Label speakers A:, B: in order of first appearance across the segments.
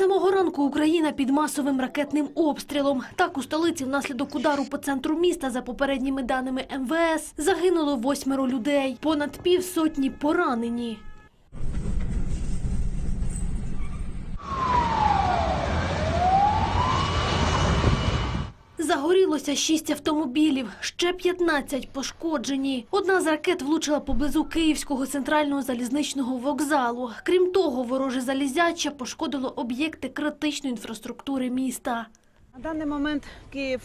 A: самого ранку Україна під масовим ракетним обстрілом. Так у столиці внаслідок удару по центру міста, за попередніми даними МВС, загинуло восьмеро людей. Понад півсотні поранені. Загорілося шість автомобілів, ще 15 пошкоджені. Одна з ракет влучила поблизу Київського центрального залізничного вокзалу. Крім того, вороже залізяча пошкодило об'єкти критичної інфраструктури міста.
B: На даний момент Київ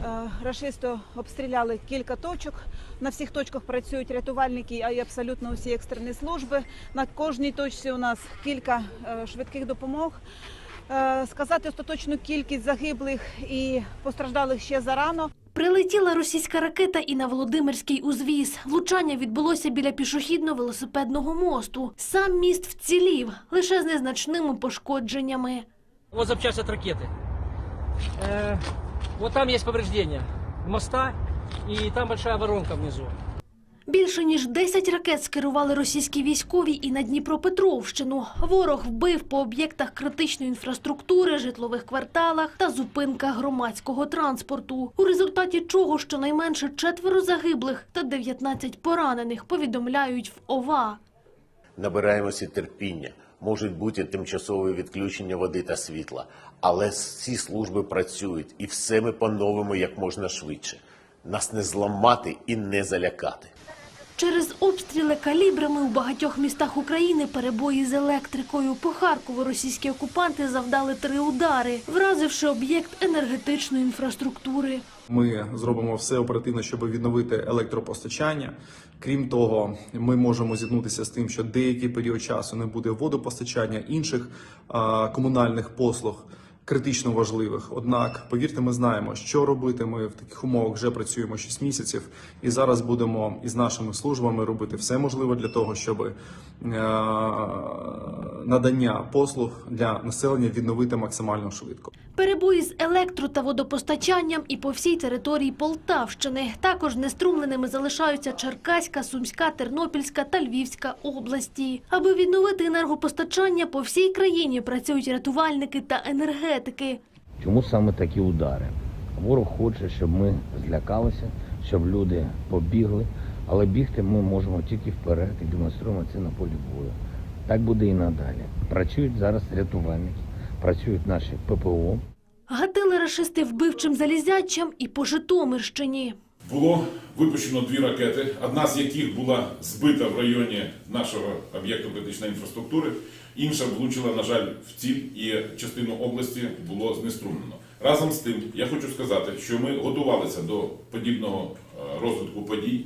B: е, рашисто обстріляли кілька точок. На всіх точках працюють рятувальники, а й абсолютно усі екстрені служби. На кожній точці у нас кілька е, швидких допомог. Е, Сказати остаточну кількість загиблих і постраждалих ще зарано.
A: Прилетіла російська ракета і на Володимирський узвіз. Влучання відбулося біля пішохідно-велосипедного мосту. Сам міст вцілів, лише з незначними пошкодженнями.
C: Вот запчасть от ракеты. Э, вот там есть повреждения моста, и там большая воронка внизу.
A: Більше ніж 10 ракет скерували російські військові і на Дніпропетровщину. Ворог вбив по об'єктах критичної інфраструктури, житлових кварталах та зупинках громадського транспорту. У результаті чого щонайменше четверо загиблих та 19 поранених повідомляють в ОВА.
D: Набираємося терпіння. Можуть бути тимчасові відключення води та світла, але всі служби працюють і все ми поновимо як можна швидше. Нас не зламати і не залякати.
A: Через обстріли калібрами у багатьох містах України перебої з електрикою. По Харкову російські окупанти завдали три удари, вразивши об'єкт енергетичної інфраструктури.
E: Ми зробимо все оперативно, щоб відновити електропостачання. Крім того, ми можемо зіткнутися з тим, що деякий період часу не буде водопостачання інших комунальних послуг. Критично важливих, однак повірте, ми знаємо, що робити. Ми в таких умовах вже працюємо 6 місяців, і зараз будемо із нашими службами робити все можливе для того, щоб е, надання послуг для населення відновити максимально швидко.
A: Перебої з електро та водопостачанням і по всій території Полтавщини. Також неструмленими залишаються Черкаська, Сумська, Тернопільська та Львівська області. Аби відновити енергопостачання по всій країні працюють рятувальники та енергетики.
F: Чому саме такі удари? Ворог хоче, щоб ми злякалися, щоб люди побігли, але бігти ми можемо тільки вперед і демонструємо це на полі бою. Так буде і надалі. Працюють зараз рятувальники, працюють наші ППО,
A: Гатили рашисти вбивчим залізячам і по Житомирщині.
G: Було випущено дві ракети, одна з яких була збита в районі нашого об'єкту критичної інфраструктури, інша влучила, на жаль, в ціль і частину області було знеструмлено. Разом з тим, я хочу сказати, що ми готувалися до подібного е, розвитку подій.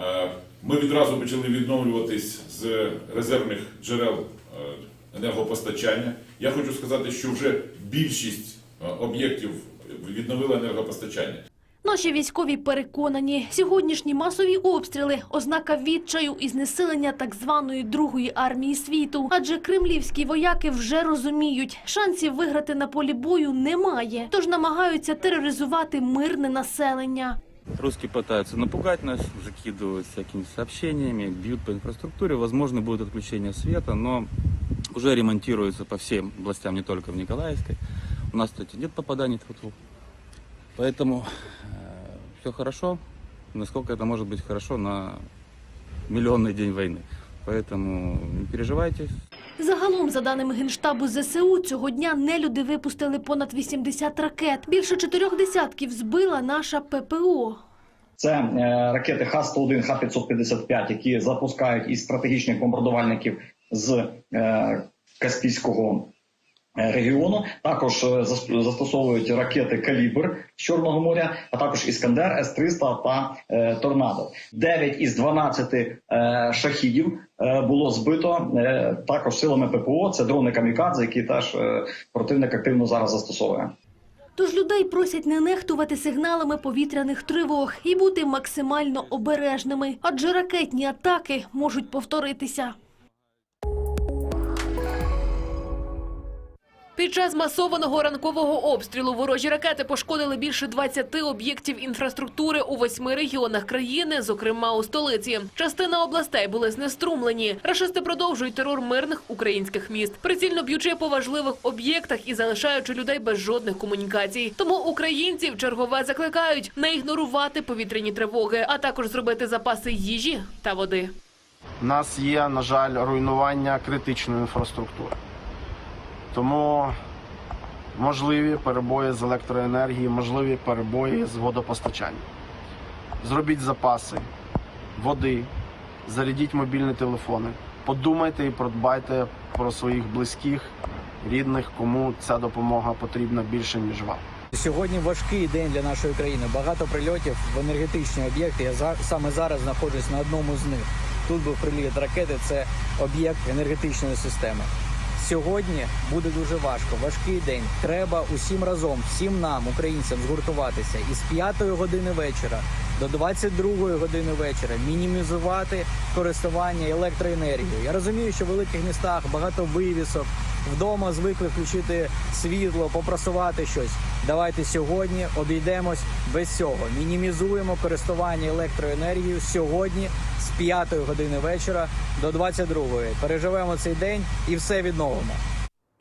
G: Е, Ми відразу почали відновлюватись з резервних джерел е, енергопостачання. Я хочу сказати, що вже більшість е, об'єктів відновила енергопостачання.
A: Наші військові переконані, сьогоднішні масові обстріли – ознака відчаю і знесилення так званої другої армії світу. Адже кремлівські вояки вже розуміють, шансів виграти на полі бою немає, тож намагаються тероризувати мирне населення.
H: Русские пытаются напугать нас, закидывают всякими сообщениями, бьют по инфраструктуре. Возможно, будет отключение света, но уже ремонтируется по всем областям, не только в Николаевской. У нас, кстати, нет попаданий тьфу-тьфу. Поэтому все хорошо. Насколько это может быть хорошо на миллионный день войны. Поэтому не переживайте,
A: Загалом, за даними Генштабу ЗСУ, цього дня нелюди випустили понад 80 ракет. Більше чотирьох десятків збила наша ППО.
I: Це е, ракети Х-101, Х-555, які запускають із стратегічних бомбардувальників з е, Каспійського е, регіону. Також е, застосовують ракети Калібр з Чорного моря, а також Іскандер, С-300 та е, Торнадо. 9 із 12 е, шахідів було збито також силами ППО. Це дрони камікадзе, які теж противник активно зараз застосовує.
A: Тож людей просять не нехтувати сигналами повітряних тривог і бути максимально обережними, адже ракетні атаки можуть повторитися.
J: Під час масованого ранкового обстрілу ворожі ракети пошкодили більше 20 об'єктів інфраструктури у восьми регіонах країни, зокрема у столиці. Частина областей були знеструмлені. Рашисти продовжують терор мирних українських міст, прицільно б'ючи по важливих об'єктах і залишаючи людей без жодних комунікацій. Тому українців чергове закликають не ігнорувати повітряні тривоги, а також зробити запаси їжі та води.
K: У нас є, на жаль, руйнування критичної інфраструктури. Тому можливі перебої з електроенергії, можливі перебої з водопостачанням. Зробіть запаси води, зарядіть мобільні телефони. Подумайте і продбайте про своїх близьких, рідних, кому ця допомога потрібна більше, ніж вам.
L: Сьогодні важкий день для нашої країни. Багато прильотів в енергетичні об'єкти. Я за- саме зараз знаходжусь на одному з них. Тут був приліт ракети. Це об'єкт енергетичної системи. Сьогодні буде дуже важко. Важкий день. Треба усім разом, всім нам, українцям, згуртуватися і з п'ятої години вечора до 22 години вечора мінімізувати користування електроенергією. Я розумію, що в великих містах багато вивісок. Вдома звикли включити світло, попрасувати щось. Давайте сьогодні обійдемось без цього. Мінімізуємо користування електроенергією сьогодні з 5 години вечора до 22. Переживемо цей день і все відновимо.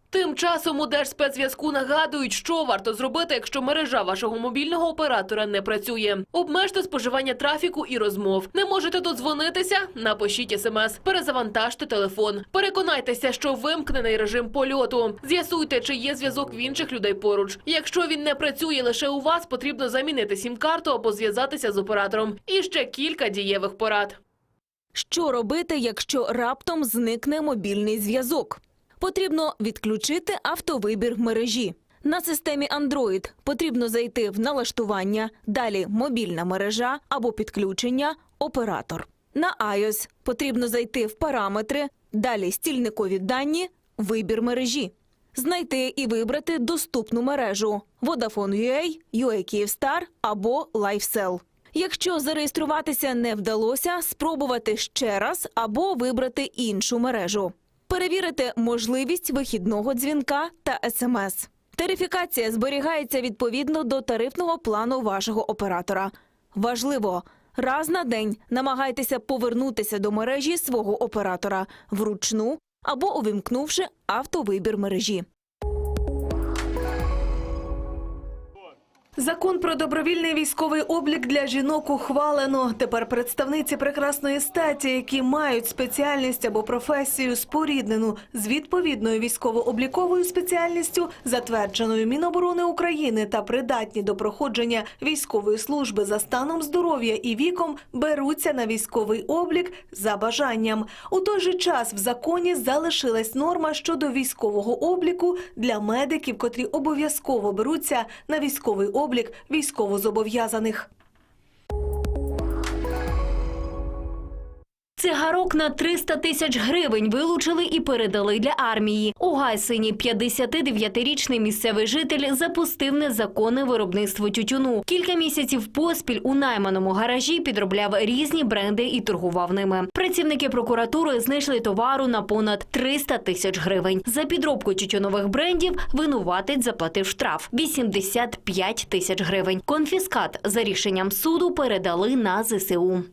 J: Тим часом у Держспецзв'язку нагадують, що варто зробити, якщо мережа вашого мобільного оператора не працює. Обмежте споживання трафіку і розмов. Не можете додзвонитися? Напишіть смс. Перезавантажте телефон. Переконайтеся, що вимкнений режим польоту. З'ясуйте, чи є зв'язок в інших людей поруч. Якщо він не працює лише у вас, потрібно замінити сім-карту або зв'язатися з оператором. І ще кілька дієвих порад.
M: Що робити, якщо раптом зникне мобільний зв'язок? Потрібно відключити автовибір мережі. На системі Android потрібно зайти в налаштування, далі мобільна мережа або підключення, оператор. На iOS потрібно зайти в параметри, далі стільникові дані, вибір мережі. Знайти і вибрати доступну мережу Vodafone.ua, UA Kyivstar або LifeCell. Якщо зареєструватися не вдалося, спробувати ще раз або вибрати іншу мережу. Перевірити можливість вихідного дзвінка та смс. Тарифікація зберігається відповідно до тарифного плану вашого оператора. Важливо, раз на день намагайтеся повернутися до мережі свого оператора вручну або увімкнувши автовибір мережі.
A: Закон про добровільний військовий облік для жінок ухвалено. Тепер представниці прекрасної статі, які мають спеціальність або професію споріднену з відповідною військово-обліковою спеціальністю, затвердженою Міноборони України та придатні до проходження військової служби за станом здоров'я і віком, беруться на військовий облік за бажанням. У той же час в законі залишилась норма щодо військового обліку для медиків, котрі обов'язково беруться на військовий облік військовозобов'язаних.
M: Цигарок на 300 тисяч гривень вилучили і передали для армії. У Гайсині 59-річний місцевий житель запустив незаконне виробництво тютюну. Кілька місяців поспіль у найманому гаражі підробляв різні бренди і торгував ними. Працівники прокуратури знайшли товару на понад 300 тисяч гривень. За підробку тютюнових брендів винуватець заплатив штраф 85 тисяч гривень. Конфіскат за рішенням суду передали на ЗСУ.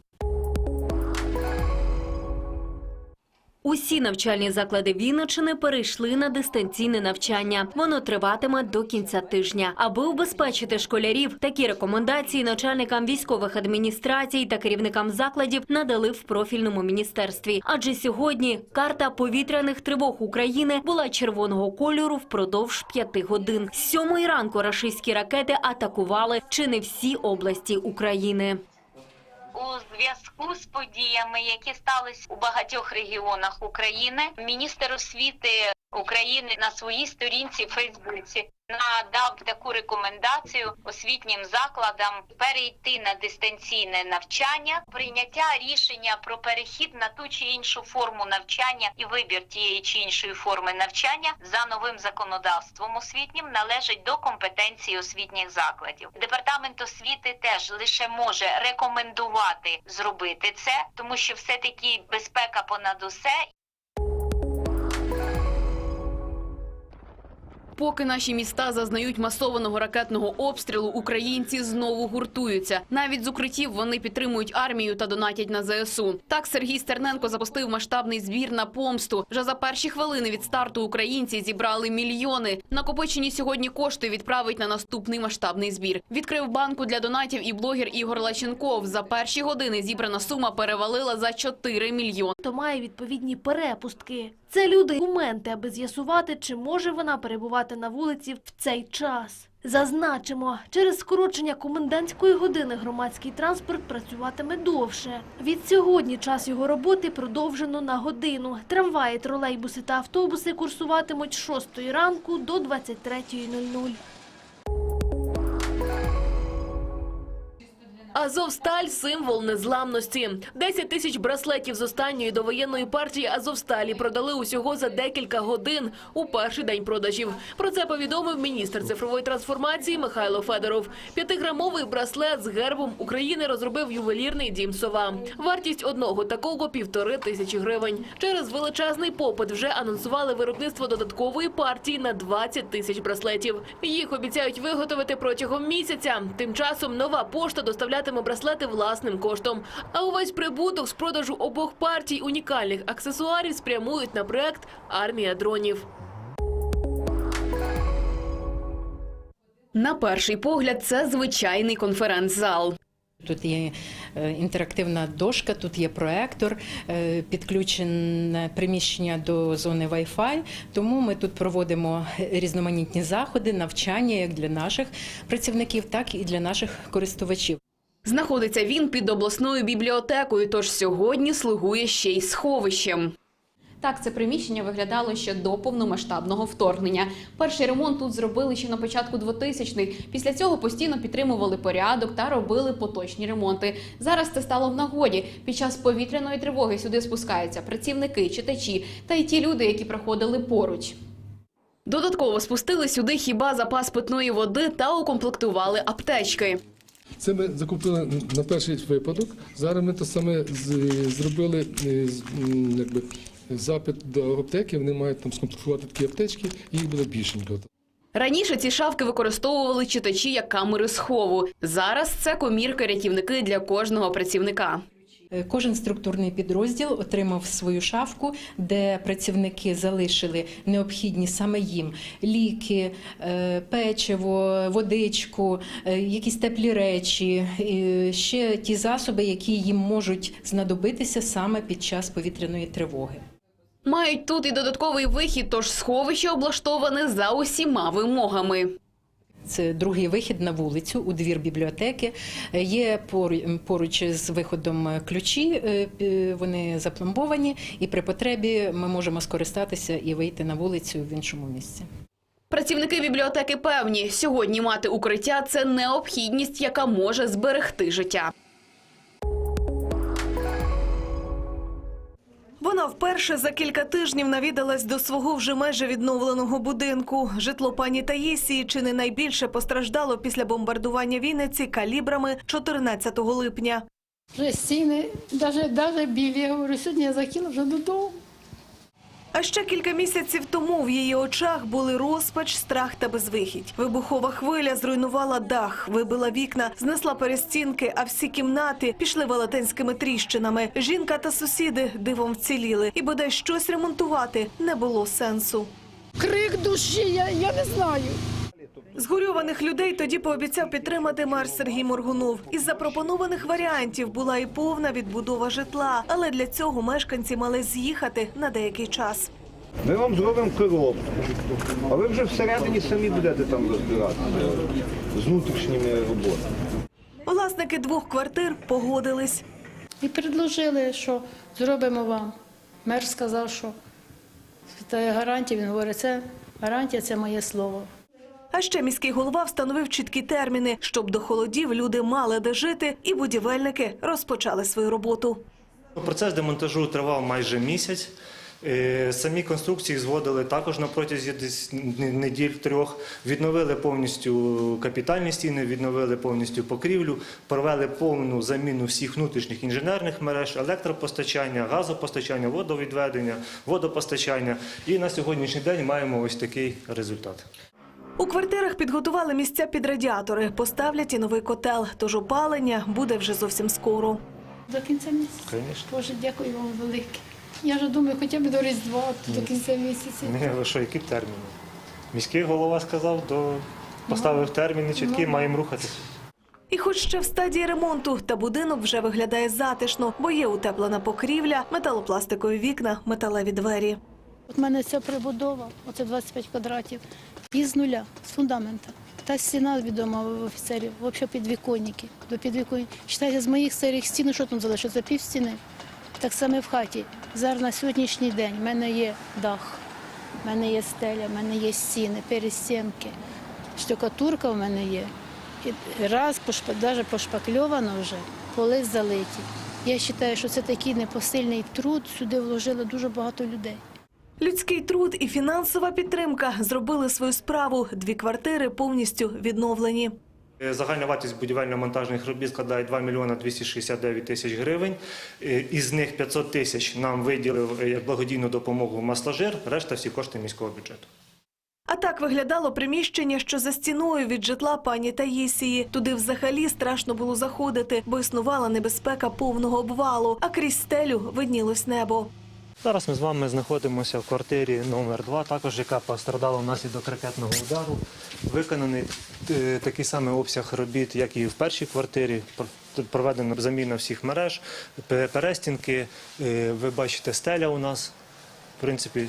M: Усі навчальні заклади Вінничини перейшли на дистанційне навчання. Воно триватиме до кінця тижня. Аби убезпечити школярів, такі рекомендації начальникам військових адміністрацій та керівникам закладів надали в профільному міністерстві. Адже сьогодні карта повітряних тривог України була червоного кольору впродовж п'яти годин. З сьомої ранку рашистські ракети атакували чи не всі області України.
N: У зв'язку з подіями, які сталися у багатьох регіонах України, міністр освіти України на своїй сторінці в Фейсбуці надав таку рекомендацію освітнім закладам перейти на дистанційне навчання, прийняття рішення про перехід на ту чи іншу форму навчання і вибір тієї чи іншої форми навчання за новим законодавством освітнім належить до компетенції освітніх закладів. Департамент освіти теж лише може рекомендувати зробити це, тому що все таки безпека понад усе
J: поки наші міста зазнають масованого ракетного обстрілу, українці знову гуртуються. Навіть з укриттів вони підтримують армію та донатять на ЗСУ. Так Сергій Стерненко запустив масштабний збір на помсту. Вже за перші хвилини від старту українці зібрали мільйони. Накопичені сьогодні кошти відправить на наступний масштабний збір. Відкрив банку для донатів і блогер Ігор Лаченков. За перші години зібрана сума перевалила за 4 мільйони.
A: То має відповідні перепустки. Це люди документи, аби з'ясувати, чи може вона перебувати на вулиці в цей час. Зазначимо, через скорочення комендантської години громадський транспорт працюватиме довше. Від сьогодні час його роботи продовжено на годину. Трамваї, тролейбуси та автобуси курсуватимуть з 6 ранку до 23.00.
J: Азовсталь символ незламності. 10 тисяч браслетів з останньої довоєнної партії Азовсталі продали усього за декілька годин у перший день продажів. Про це повідомив міністр цифрової трансформації Михайло Федоров. П'ятиграмовий браслет з гербом України розробив ювелірний дім Сова. Вартість одного такого півтори тисячі гривень. Через величезний попит вже анонсували виробництво додаткової партії на 20 тисяч браслетів. Їх обіцяють виготовити протягом місяця. Тим часом нова пошта доставлятиме браслети власним коштом. А увесь прибуток з продажу обох партій унікальних аксесуарів спрямують на проект Армія дронів. На перший погляд, це звичайний конференц-зал.
O: Тут є е, інтерактивна дошка, тут є проектор, е, підключене приміщення до зони Wi-Fi. Тому ми тут проводимо різноманітні заходи, навчання як для наших працівників, так і для наших користувачів.
J: Знаходиться він під обласною бібліотекою, тож сьогодні слугує ще й сховищем. Так, це приміщення виглядало ще до повномасштабного вторгнення. Перший ремонт тут зробили ще на початку 2000-х. Після цього постійно підтримували порядок та робили поточні ремонти. Зараз це стало в нагоді. Під час повітряної тривоги сюди спускаються працівники, читачі та й ті люди, які проходили поруч. Додатково спустили сюди хіба запас питної води та укомплектували аптечки.
P: Це ми закупили на перший випадок. Зараз ми то саме зробили е, якби, запит до аптеки. Вони мають там скомплектувати такі аптечки, їх буде більшенько.
J: Раніше ці шафки використовували читачі як камери схову. Зараз це комірки-рятівники для кожного працівника.
O: Е, Кожен структурний підрозділ отримав свою шафку, де працівники залишили необхідні саме їм ліки, е, печиво, водичку, е, якісь теплі речі, ще ті засоби, які їм можуть знадобитися саме під час повітряної тривоги.
J: Мають тут і додатковий вихід, тож сховище облаштоване за усіма вимогами.
O: Це другий вихід на вулицю у двір бібліотеки. Є пору- поруч з виходом ключі, е, вони запломбовані, і при потребі ми можемо скористатися і вийти на вулицю в іншому місці.
J: Працівники бібліотеки певні, сьогодні мати укриття це необхідність, яка може зберегти життя.
Q: Вона вперше за кілька тижнів навідалась до свого вже майже відновленого будинку. Житло пані Таїсії чи не найбільше постраждало після бомбардування Вінниці калібрами 14 липня.
R: Вже стіни, навіть, білі. Я говорю, сьогодні я закинула вже додому.
Q: А ще кілька місяців тому в її очах були розпач, страх та безвихідь. Вибухова хвиля зруйнувала дах, вибила вікна, знесла перестінки, а всі кімнати пішли велетенськими тріщинами. Жінка та сусіди дивом вціліли, і бодай щось ремонтувати не було сенсу.
R: Крик душі, я, я не знаю.
Q: Згорьованих людей тоді пообіцяв підтримати мер Сергій Моргунов. Із запропонованих варіантів була і повна відбудова житла, але для цього мешканці мали з'їхати на деякий час.
S: Ми вам зробимо коробку, а ви вже всередині самі будете там розбиратися з внутрішніми роботами.
Q: Власники двох квартир погодились.
R: І предложили, що зробимо вам. Мер сказав, що це гарантія. Він говорить, це гарантія, це моє слово.
Q: А ще міський голова встановив чіткі терміни, щоб до холодів люди мали де жити, і будівельники розпочали свою роботу.
T: Процес демонтажу тривав майже місяць. Е, Самі конструкції зводили також на протязі неділь трьох. Відновили повністю капітальні стіни, відновили повністю покрівлю, провели повну заміну всіх внутрішніх інженерних мереж, електропостачання, газопостачання, водовідведення, водопостачання. І на сьогоднішній день маємо ось такий результат.
Q: У квартирах підготували місця під радіатори, поставлять і новий котел, тож опалення буде вже зовсім скоро.
R: До кінця місяця. Боже, дякую вам велике. Я вже думаю, хоча б до Різдва, то до кінця місяця.
T: Ні, ви що, які терміни? Міський голова сказав, до... поставив терміни чіткі,
R: ну.
T: маємо рухатися.
Q: І хоч ще в стадії ремонту, та будинок вже виглядає затишно, бо є утеплена покрівля, металопластикові вікна, металеві двері.
R: От мене ця прибудова, оце 25 квадратів, і з нуля, з фундамента. Та стіна відома в офіцерів, взагалі підвіконники. До підвіконь. Читайте, з моїх старих стін, що там залишилося? Пів стіни. Так само в хаті. Зараз на сьогоднішній день в мене є дах, в мене є стеля, в мене є стіни, перестінки, штукатурка в мене є. І раз навіть пошпакльовано вже, поли залиті. Я вважаю, що це такий непосильний труд, сюди вложили дуже багато людей.
Q: Людський труд і фінансова підтримка зробили свою справу. Дві квартири повністю відновлені.
T: Е, Загальна вартість будівельно-монтажних робіт складає 2 мільйони 269 тисяч гривень. Е, Із них 500 тисяч нам виділив е, як благодійну допомогу масложир, решта всі кошти міського бюджету.
Q: А так виглядало приміщення, що за стіною від житла пані Таїсії. Туди взагалі страшно було заходити, бо існувала небезпека повного обвалу, а крізь стелю виднілось небо.
T: Зараз ми з вами знаходимося в квартирі номер 2 також яка пострадала внаслідок ракетного удару. Виконаний е, такий самий обсяг робіт, як і в першій квартирі. Пр- Проведена заміна всіх мереж, перестінки. Е, Ви бачите, стеля у нас. В принципі,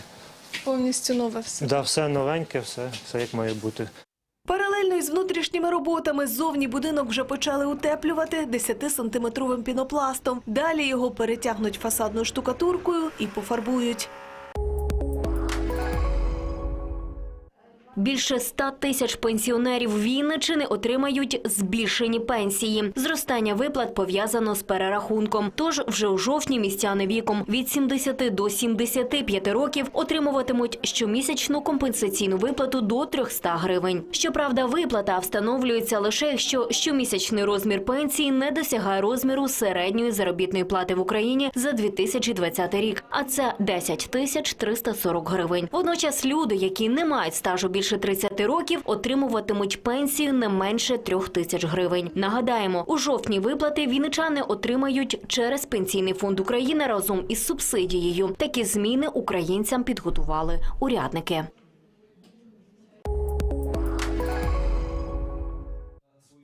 Q: Повністю нове все.
T: да, все новеньке, все, все як має бути.
Q: Із внутрішніми роботами ззовні будинок вже почали утеплювати 10-сантиметровим пінопластом. Далі його перетягнуть фасадною штукатуркою і пофарбують.
M: Більше 100 тисяч пенсіонерів Вінничини отримають збільшені пенсії. Зростання виплат пов'язано з перерахунком. Тож вже у жовтні містяни віком від 70 до 75 років отримуватимуть щомісячну компенсаційну виплату до 300 гривень. Щоправда, виплата встановлюється лише якщо щомісячний розмір пенсії не досягає розміру середньої заробітної плати в Україні за 2020 рік, а це 10 тисяч 340 гривень. Водночас люди, які не мають стажу більше 30 років, отримуватимуть пенсію не менше 3 тисяч гривень. Нагадаємо, у жовтні виплати віничани отримають через пенсійний фонд України разом із субсидією. Такі зміни українцям підготували урядники.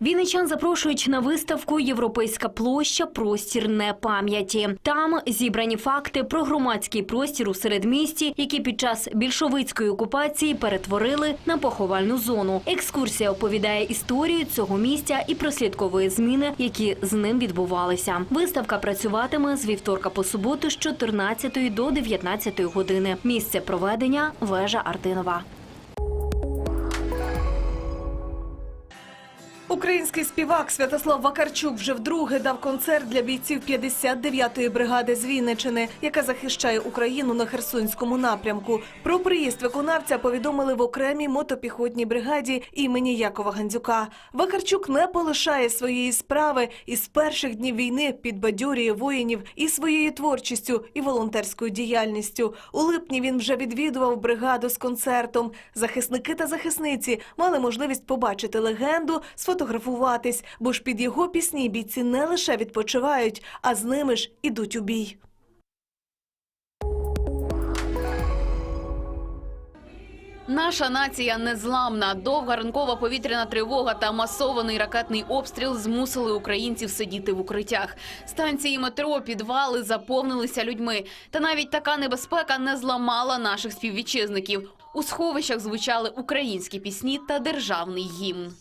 M: Вінничан запрошують на виставку Європейська площа Простір не пам'яті. Там зібрані факти про громадський простір у середмісті, які під час більшовицької окупації перетворили на поховальну зону. Екскурсія оповідає історію цього місця і прослідковує зміни, які з ним відбувалися. Виставка працюватиме з вівторка по суботу з 14 до 19 години. Місце проведення вежа Артинова.
Q: Український співак Святослав Вакарчук вже вдруге дав концерт для бійців 59-ї бригади з Вінничини, яка захищає Україну на Херсонському напрямку. Про приїзд виконавця повідомили в окремій мотопіхотній бригаді імені Якова Гандзюка. Вакарчук не полишає своєї справи і з перших днів війни підбадьорює воїнів і своєю творчістю, і волонтерською діяльністю. У липні він вже відвідував бригаду з концертом. Захисники та захисниці мали можливість побачити легенду, сфотографуватись, бо ж під його пісні бійці не лише відпочивають, а з ними ж ідуть у бій.
U: Наша нація незламна. Довга ранкова повітряна тривога та масований ракетний обстріл змусили українців сидіти в укриттях. Станції метро, підвали заповнилися людьми. Та навіть така небезпека не зламала наших співвітчизників. У сховищах звучали українські пісні та державний гімн.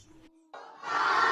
U: Bye.